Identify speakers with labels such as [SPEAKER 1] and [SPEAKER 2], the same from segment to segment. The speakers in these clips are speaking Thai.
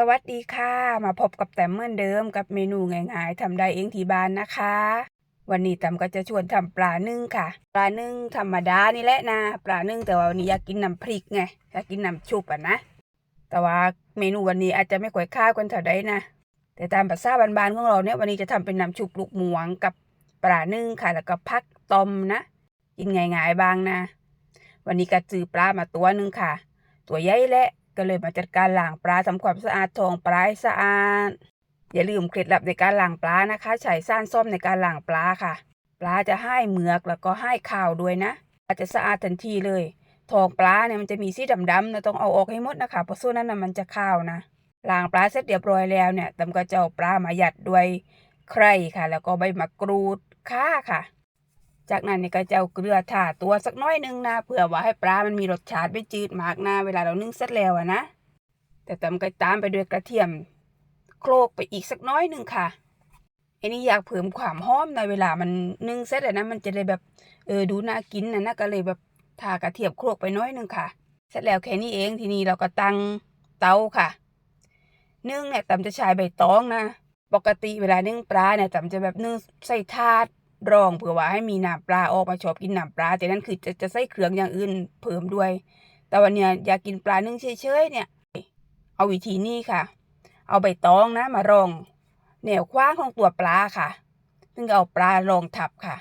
[SPEAKER 1] สวัสดีค่ะ มาพบกับแต้มเหมือนเดิมกับเมนูง่ายๆทำได้เองที่บ้านนะคะ วันนี้แต้มก็จะชวนทำปลานึ่งค่ะ ปลานึ่งธรรมดานี่แหละนะปลานึ่งแต่ว่าวันนี้อยากกินน้ำพริกไงอยากกินน้ำชุบอะนะแต่ว่าเมนูวันนี้อาจจะไม่ค่อยข้าวกันเท่าใดนะแต่ตามภาษาบ้านๆของเราเนี่ยวันนี้จะทำเป็นน้ำชุบลูกหมวงกับปลานึ่งค่ะแล้วก็พักต้มนะกินง่ายๆบางนะ วันนี้ก็ซื้อปลามาตัวหนึ่งค่ะ ตัวใหญ่และ ก็เลยมาจัดการล้างปลาทำความสะอาดทองปลาให้สะอาด อย่าลืมเคล็ดลับในการล้างปลานะคะใช้ซ่านส้มในการล้างปลาค่ะ ปลาจะให้เหมือกแล้วก็ให้ข่าวด้วยนะอาจจะสะอาดทันทีเลยทองปลาเนี่ยมันจะมีสีดำๆนะต้องเอาออกให้หมดนะคะเพราะส่วนนั้นนะมันจะข้าวนะล้างปลาเสร็จเรียบร้อยแล้วเนี่ยตำก็จะเอาปลามาหยัดด้วยไคร่ค่ะ แล้วก็ใบมะกรูดข่าค่ะ จากนั้นเนี่ยก็จะเอาเกลือถาตัวสักน้อยหนึงนะเพื่อว่าให้ปลามันมีรสชาติไม่จืดมากนะเวลาเรานึ่งเสร็จแล้วอะนะ แต่ตำก็ตามไปด้วยกระเทียม โคลกไปอีกสักน้อยหนึ่งค่ะอันนี้อยากเพิ่มความหอมในเวลามันนึ่งเสร็จแล้วนะมันจะได้แบบเออดูน่ากินนะนะก็เลยแบบทากระเทียมโคลกไปน้อยหนึ่งค่ะ เสร็จแล้วแค่นี้เองทีนี้เราก็ตั้งเตาค่ะนึ่งเนี่ยตำจะใช้ใบตองนะ ปกติเวลานึ่งปลาเนี่ยตำจะแบบนึ่งใส่ถาด รองเผื่อว่าให้มีหน้ำปลาออกมาชอบกินหน้ำปลา แต่นั่นคือจะจะใส่เครื่องอย่างอื่นเพิ่มด้วย แต่วันเนี้ยอยากกินปลานึ่งเฉยๆเนี่ย เอาวิธีนี้ค่ะ เอาใบตองนะ มารองแนวคว้างของตัวปลาค่ะซึ่งเอาปลารองทับค่ะ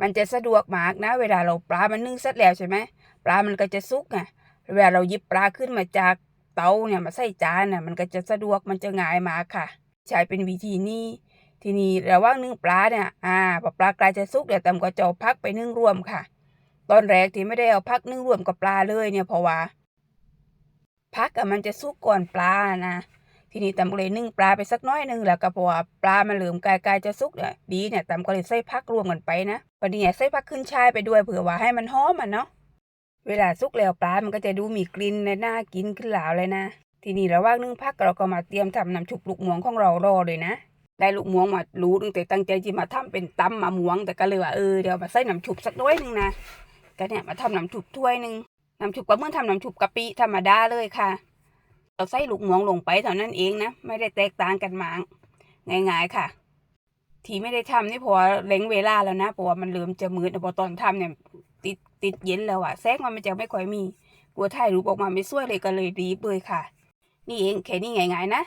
[SPEAKER 1] มันจะสะดวกมากนะ เวลาเราปลามันนึ่งเสร็จแล้วใช่ไหมปลามันก็จะสุกไงเวลาเราหยิบปลาขึ้นมาจากเตาเนี่ยมาใส่จานน่ะมันก็จะสะดวกมันจะง่ายมากค่ะ ใช้เป็นวิธีนี้ ทีนี้ระหว่างนึ่งปลาเนี่ยอ่าพอปลากลายจะสุกเดี๋ยวตำก็จะเอาพักไปนึ่งรวมค่ะ ตอนแรกที่ไม่ได้เอาพักนึ่งรวมกับปลาเลยเนี่ยเพราะว่าพักอะมันจะสุกก่อนปลานะทีนี้ตำก็เลยนึ่งปลาไปสักน้อยนึงแล้วก็เพราะว่าปลามันเหลือมกายๆจะสุกเนี่ยดีเนี่ยตำก็เลยใส่พักรวมกันไปนะวันนี้ใส่พักขึ้นชายไปด้วยเผื่อว่าให้มันหอมมันเนาะเวลาสุกแล้วปลา มันก็จะดูมีกลิ่นและน่ากินขึ้นหลาวเลยนะ ทีนี้ระหว่างนึ่งพักเราก็มาเตรียมทำน้ำชุบลูกหมวงของเรารอเลยนะ ได้ลูกหมวงมารู้ตั้งแต่ตั้งใจจะมาทำเป็นตำมะม่วง แต่ก็เลยว่าเออเดี๋ยวมาใส่น้ำชุบสักน้อยหนึ่งนะก็เนี่ยมาทำน้ำชุบถ้วยหนึ่งน้ำชุบก็เมื่อนทำน้ำชุบกะปิธรรมดาเลยค่ะเราใส่ลูกหมวงลงไปเท่านั้นเองนะไม่ได้แตกต่างกันมากง่ายๆค่ะ ที่ไม่ได้ทำนี่พราะว่าเล็งเวลาแล้วนะเพราะว่ามันเริ่มจะมืดพอตอนทำเนี่ยติดติดเย็นแล้วอะแสงมันมันจะไม่ค่อยมีกลัวถ่ายรูปออกมาไม่สวยเลยก็เลยรีบเลยค่ะ นี่เองแค่นี้ง่ายๆนะ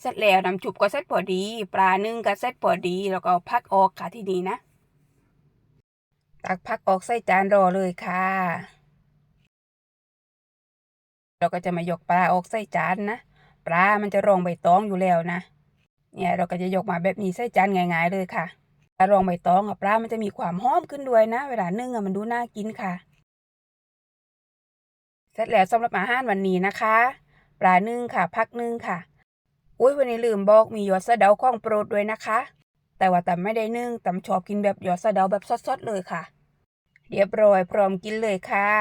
[SPEAKER 1] เสร็จแล้วน้ำจุบก็เสร็จพอดี ปลานึ่งก็เสร็จพอดี แล้วก็พักออกค่ะที่นี่นะ ตักพักออกใส่จานรอเลยค่ะ เราก็จะมายกปลาออกใส่จานนะปลา มันจะรองใบตองอยู่แล้วนะ เนี่ยเราก็จะยกมาแบบนี้ใส่จานง่ายๆเลยค่ะปลารองใบตองกับปลา มันจะมีความหอมขึ้นด้วยนะ เวลานึ่งอะมันดูน่ากินค่ะ เสร็จแล้วสำหรับอาหารวันนี้นะคะ ปลานึ่งค่ะ พักนึ่งค่ะ อุ้ยวันนี้ลืมบอกมีหยอดสะเดาของโปรดด้วยนะคะ แต่ว่าตำไม่ได้นึ่งตำชอบกินแบบหยอดสะเดาแบบสดๆเลยค่ะ เรียบร้อยพร้อมกินเลยค่ะ